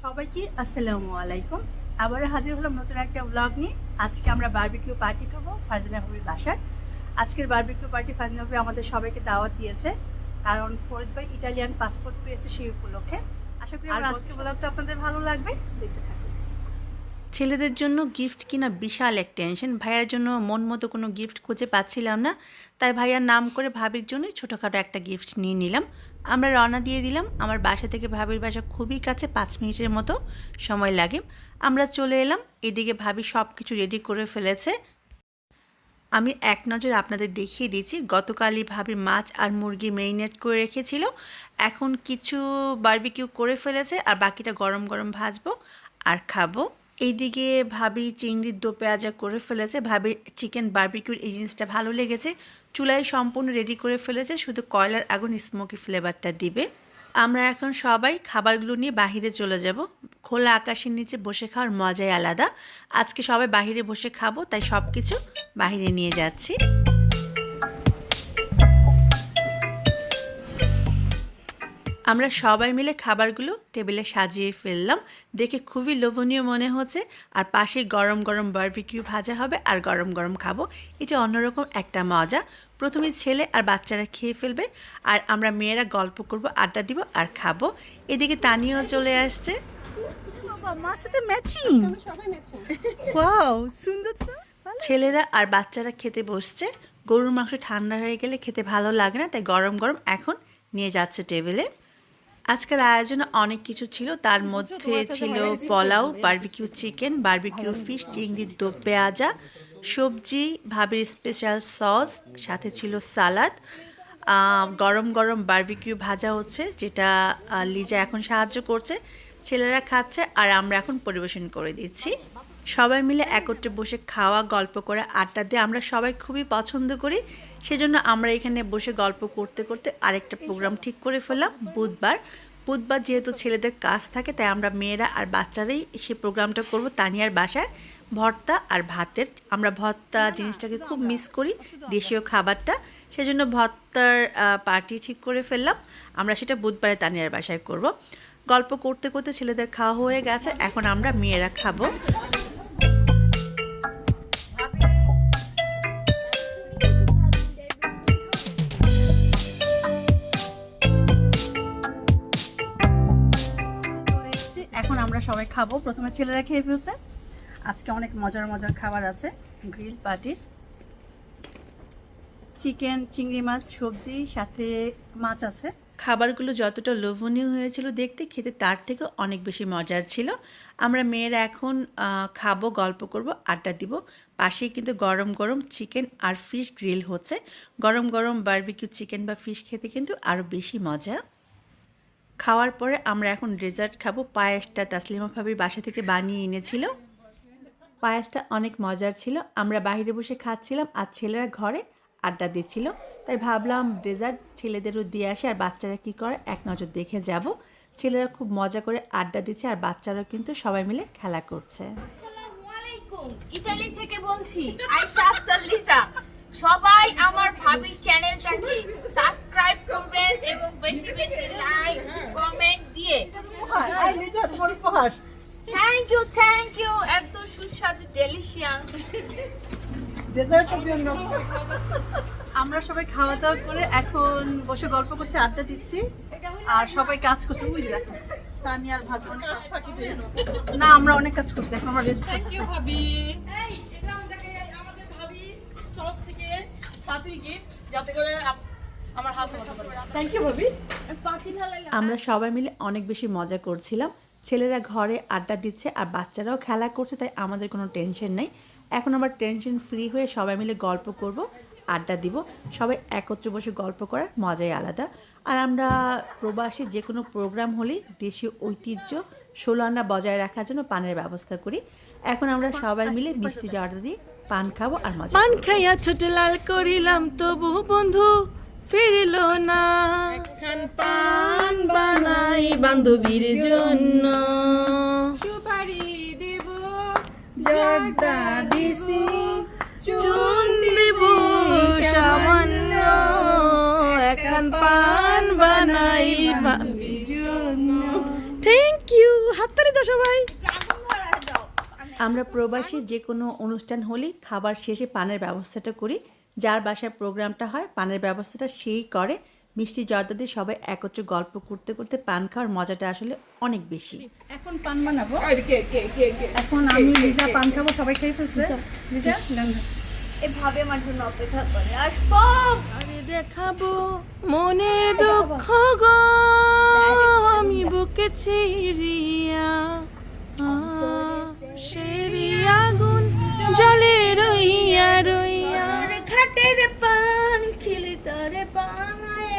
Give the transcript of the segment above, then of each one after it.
সবাইকে আসসালামু আলাইকুম। আবার হাজির হলাম নতুন একটা ব্লগ নিয়ে। আজকে আমরা বার্বিকিউ পার্টি খাব, ফারজানা হবির বাসায়। আজকের বারবিকিউ পার্টি ফারজানা ভাবি আমাদের সবাইকে দাওয়াত দিয়েছে কারণ ফরিদ ভাই ইটালিয়ান পাসপোর্ট পেয়েছে সেই উপলক্ষে। আশা করি আমার আজকের ব্লগটা আপনাদের ভালো লাগবে দেখতে থাকুন। ছেলেদের জন্য গিফট কিনা বিশাল এক টেনশন ভাইয়ার জন্য মন মতো কোনো গিফট খুঁজে পাচ্ছিলাম না তাই ভাইয়ার নাম করে ভাবির জন্য ছোটোখাটো একটা গিফট নিয়ে নিলাম। আমরা রওনা দিয়ে দিলাম। আমার বাসা থেকে ভাবির বাসা খুবই কাছে পাঁচ মিনিটের মতো সময় লাগে। আমরা চলে এলাম। এদিকে ভাবি সব কিছু রেডি করে ফেলেছে। আমি এক নজর আপনাদের দেখিয়ে দিচ্ছি গতকালই ভাবি মাছ আর মুরগি মেরিনেট করে রেখেছিল। এখন কিছু বারবিকিউ করে ফেলেছে আর বাকিটা গরম গরম ভাজবো আর খাব। এইদিকে ভাবি চিংড়ির দো পেঁয়াজা করে ফেলেছে। ভাবি চিকেন বারবিকিউর এই জিনিসটা ভালো লেগেছে। চুলায় সম্পূর্ণ রেডি করে ফেলেছে। শুধু কয়লার আগুন স্মোকি ফ্লেভারটা দিবে। আমরা এখন সবাই খাবারগুলো নিয়ে বাহিরে চলে যাব। খোলা আকাশের নিচে বসে খাওয়ার মজাই আলাদা। আজকে সবাই বাহিরে বসে খাব, তাই সব কিছু বাহিরে নিয়ে যাচ্ছি। আমরা সবাই মিলে খাবারগুলো টেবিলে সাজিয়ে ফেললাম। দেখে খুবই লোভনীয় মনে হচ্ছে। আর পাশে গরম গরম বারবিকিউ ভাজা হবে আর গরম গরম খাব। এটা অন্যরকম একটা মজা। প্রথমে ছেলে আর বাচ্চারা খেয়ে ফেলবে আর আমরা মেয়েরা গল্প করব আড্ডা দিব আর খাব। এদিকে তানিও চলে আসছে। মার সাথে ম্যাচিং ওয়াও সুন্দর তো। ছেলেরা আর বাচ্চারা খেতে বসছে। গরুর মাংস ঠান্ডা হয়ে গেলে খেতে ভালো লাগে না তাই গরম গরম এখন নিয়ে যাচ্ছে টেবিলে। আজকের আয়োজনে অনেক কিছু ছিল। তার মধ্যে ছিল pulao barbecue chicken barbecue fish চিংড়ির দো পেঁয়াজা, সবজি, ভাবির স্পেশাল সস সাথে ছিল সালাদ। গরম গরম বার্বিকিউ ভাজা হচ্ছে, যেটা লিজা এখন সাহায্য করছে। ছেলেরা খাচ্ছে, আর আমরা এখন পরিবেশন করে দিচ্ছি। সবাই মিলে একত্রে বসে খাওয়া, গল্প করে আড্ডা দিয়ে আমরা সবাই খুবই পছন্দ করি। সেজন্য আমরা এখানে বসে গল্প করতে করতে আরেকটা প্রোগ্রাম ঠিক করে ফেললাম, বুধবার। বুধবার যেহেতু ছেলেদের কাজ থাকে, তাই আমরা মেয়েরা আর বাচ্চারাই সে প্রোগ্রামটা করব তানিয়ার বাসায়। ভর্তা আর ভাতের, আমরা ভর্তা জিনিসটাকে খুব মিস করি, দেশীয় খাবারটা। সেজন্য ভর্তার পার্টি ঠিক করে ফেললাম, আমরা সেটা বুধবারে তানিয়ার বাসায় করব। গল্প করতে করতে ছেলেদের খাওয়া হয়ে গেছে, এখন আমরা মেয়েরা খাব। আমরা সবাই খাব। প্রথমে ছেলেরা খেয়ে ফেলছে। আজকে অনেক মজার মজার খাবার আছে। গ্রিল পার্টির চিকেন, চিংড়ি মাছ, সবজি, সাথে মাছ আছে। খাবারগুলো যতটা লোভনীয় হয়েছিল দেখতে, খেতে তার থেকে অনেক বেশি মজার ছিল। আমরা মেয়েরা এখন খাব, গল্প করব, আড্ডা দিব। পাশেই কিন্তু গরম গরম চিকেন আর ফিশ গ্রিল হচ্ছে। গরম গরম বারবিকিউ চিকেন বা ফিশ খেতে কিন্তু আরও বেশি মজা। খাওয়ার পরে আমরা এখন ডেজার্ট খাব। পায়েসটা তাসলিমা ভাবি বাসা থেকে বানিয়ে এনেছিল। পায়েসটা অনেক মজার ছিল। আমরা বাইরে বসে খাচ্ছিলাম আর ছেলেরা ঘরে আড্ডা দিচ্ছিল। তাই ভাবলাম ডেজার্ট ছেলেদেরও দিয়ে আসে আর বাচ্চারা কি করে? এক নজর দেখে যাব। ছেলেরা খুব মজা করে আড্ডা দিচ্ছে আর বাচ্চারাও কিন্তু সবাই মিলে খেলা করছে। থেকে বলছি। লিসা। সবাই আমার ভাবি চ্যানেলটাকে সাবস্ক্রাইব করবেন এবং বেশি বেশি লাইক কমেন্ট দিয়ে। থ্যাংক ইউ থ্যাংক ইউ এত সুস্বাদু ডেলিশিয়াস আমরা সবাই খাওয়া দাওয়া করে এখন বসে গল্প করছি আড্ডা দিচ্ছি। আর সবাই কাজ করছে যে দেখো তানিয়ার ভাগ অনেক কাজ। না আমরা অনেক কাজ করছি এখন আমরা রেস্ট করছি। ভাবি এই এটা আমাদেরকে আমাদের ভাবি তরফ থেকে পাতিল গিফট যাতে করে আমার হাত থ্যাংক ইউ ভাবি। আমরা সবাই মিলে অনেক বেশি মজা করছিলাম। ছেলেরা ঘরে আড্ডা দিচ্ছে আর বাচ্চারাও খেলা করছে তাই আমাদের কোনো টেনশন নেই। এখন আবার টেনশন ফ্রি হয়ে সবাই মিলে গল্প করব আড্ডা দিব। সবাই একত্রে বসে গল্প করার মজাই আলাদা। আর আমরা প্রবাসী যে কোনো প্রোগ্রাম হলে দেশীয় ঐতিহ্য ষোলো আনা বজায় রাখার জন্য পানের ব্যবস্থা করি। এখন আমরা সবাই মিলে মিষ্টি অর্ডার দিয়ে পান খাব আর মজা পান খাইয়া ছোট লাল করিলাম তবু বন্ধু ফিরল না। খান পান বানাই বান্ধবীর জন্য। সুপারি দেব জর্দা দিছি চুন দেব সামান্য। গান পান বানাই বান্ধবীর জন্য। থ্যাংক ইউ হাততালি তো সবাই। আমরা প্রবাসী যে কোনো অনুষ্ঠান হলে খাবার শেষে পানের ব্যবস্থাটা করি। যার বাসায় প্রোগ্রামটা হয় পানের ব্যবস্থাটা সেই করে। মিষ্টি জর্দা দিয়ে সবাই একত্রে গল্প করতে করতে পান খাওয়ার মজাটা আসলে অনেক বেশি। এখন পান বানাবো। এখন আমি লিজা পান খাব সবাই খেয়ে ফেলছে? লিজা। এভাবে আমার জন্য অপেক্ষা করে আর সব আমি দেখাবো মনের দুঃখ গো। আমি বুকে চিরিয়া সেরি আগুন জলে রইয়া রইয়া। ঘাটের পান খিলি তোরে পানায়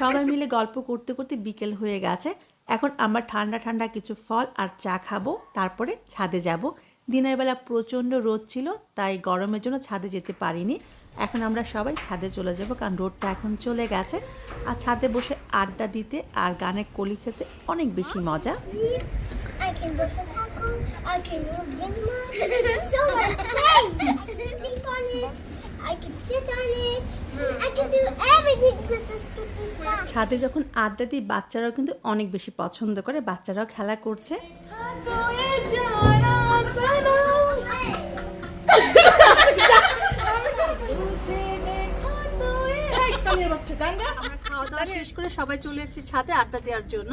সবাই মিলে গল্প করতে করতে বিকেল হয়ে গেছে। এখন আমরা ঠান্ডা ঠান্ডা কিছু ফল আর চা খাব তারপরে ছাদে যাব। দিনের বেলা প্রচণ্ড রোদ ছিল তাই গরমের জন্য ছাদে যেতে পারিনি। এখন আমরা সবাই ছাদে চলে যাব কারণ রোদটা এখন চলে গেছে। আর ছাদে বসে আড্ডা দিতে আর গানের কলি খেতে অনেক বেশি মজা। Can brush a taco. I can move in my so much space. I can sleep on it. I can sit on it. I can do everything with this stupid ছাদে যখন আড্ডা দিই বাচ্চারাও কিন্তু অনেক বেশি পছন্দ করে বাচ্চারাও খেলা করছে আমরা খাওয়া দাওয়া শেষ করে সবাই চলে এসেছি ছাদে আড্ডা দেওয়ার জন্য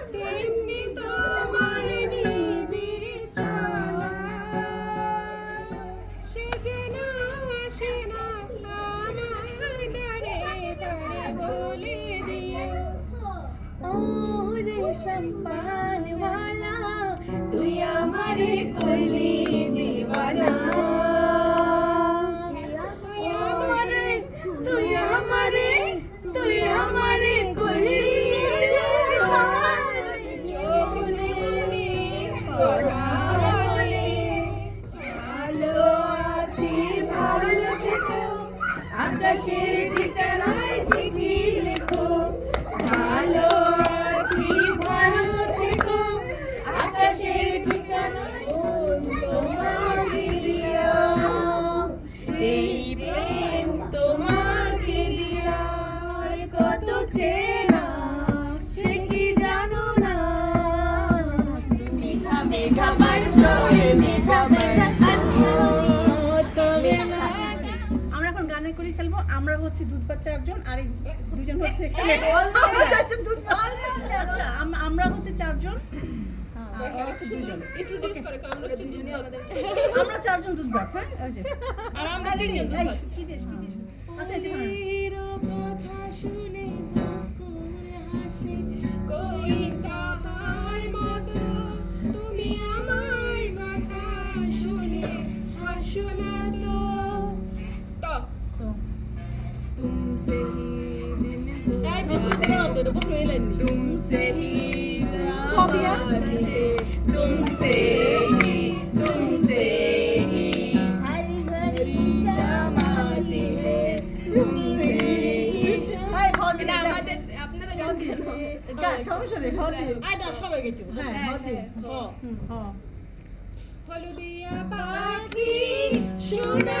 হচ্ছে দুধ একজন আর এই দুজন হচ্ছে এখানে। আমরা চারজন। আচ্ছা, আম- আমরা হচ্ছে চারজন। দুজন। আমরা চারজন দুধ ভাত হ্যাঁ? আর আমরা এই, তিনজন এই, কি দেশ কি দেশ? আচ্ছা হলুদিয়া পাখি সোনার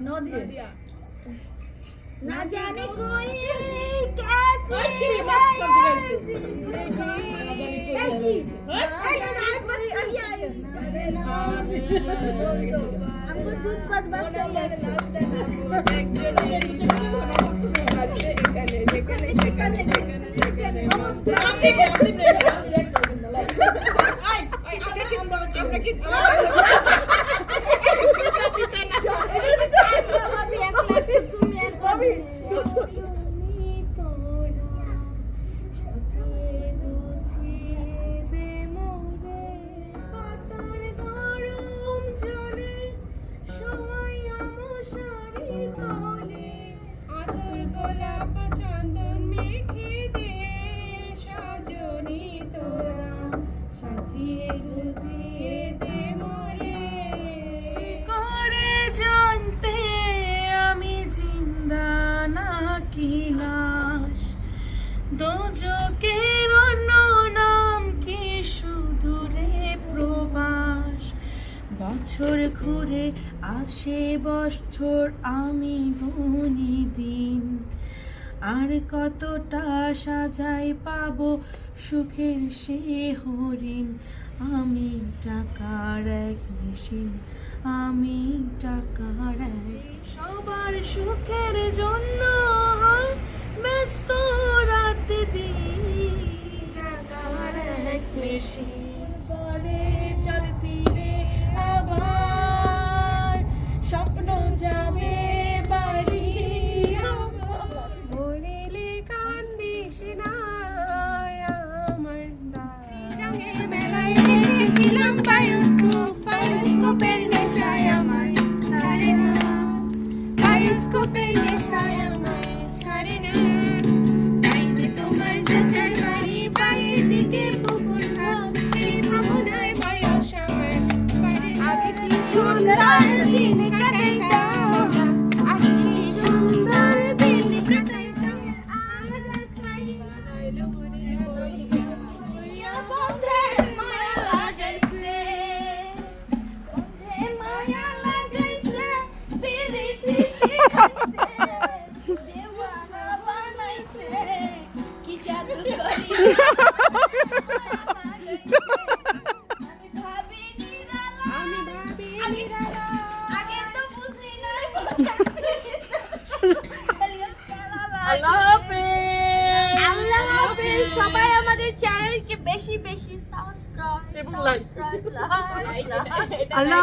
नदिया ना जाने कोई कैसी हमको दूध बस बस चाहिए বছর ঘুরে আসে বছর আমি গুনি দিন। আর কতটা সাজাই পাব সুখের সে হরিণ। আমি টাকার এক মেশিন, আমি টাকার এক। সবার সুখের জন্য ব্যস্ত রাত দিন। টাকার এক মেশিন। যাবে বাড়ি মরিলে কান্দিস না আমার রঙের মেলায় গেছিলাম বায়োস্কোপ বায়োস্কোপের নেশায় আমার ছাড়ে না। বায়োস্কোপের নেশায় আমার ছাড়ে না। তাই তোমার চাচার বাড়ি বাইরের দিকে পুকুর ভাবছি ভাবনায় বয়স আমার আগে কি সুন্দর দিন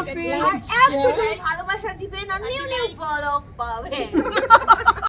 shopping.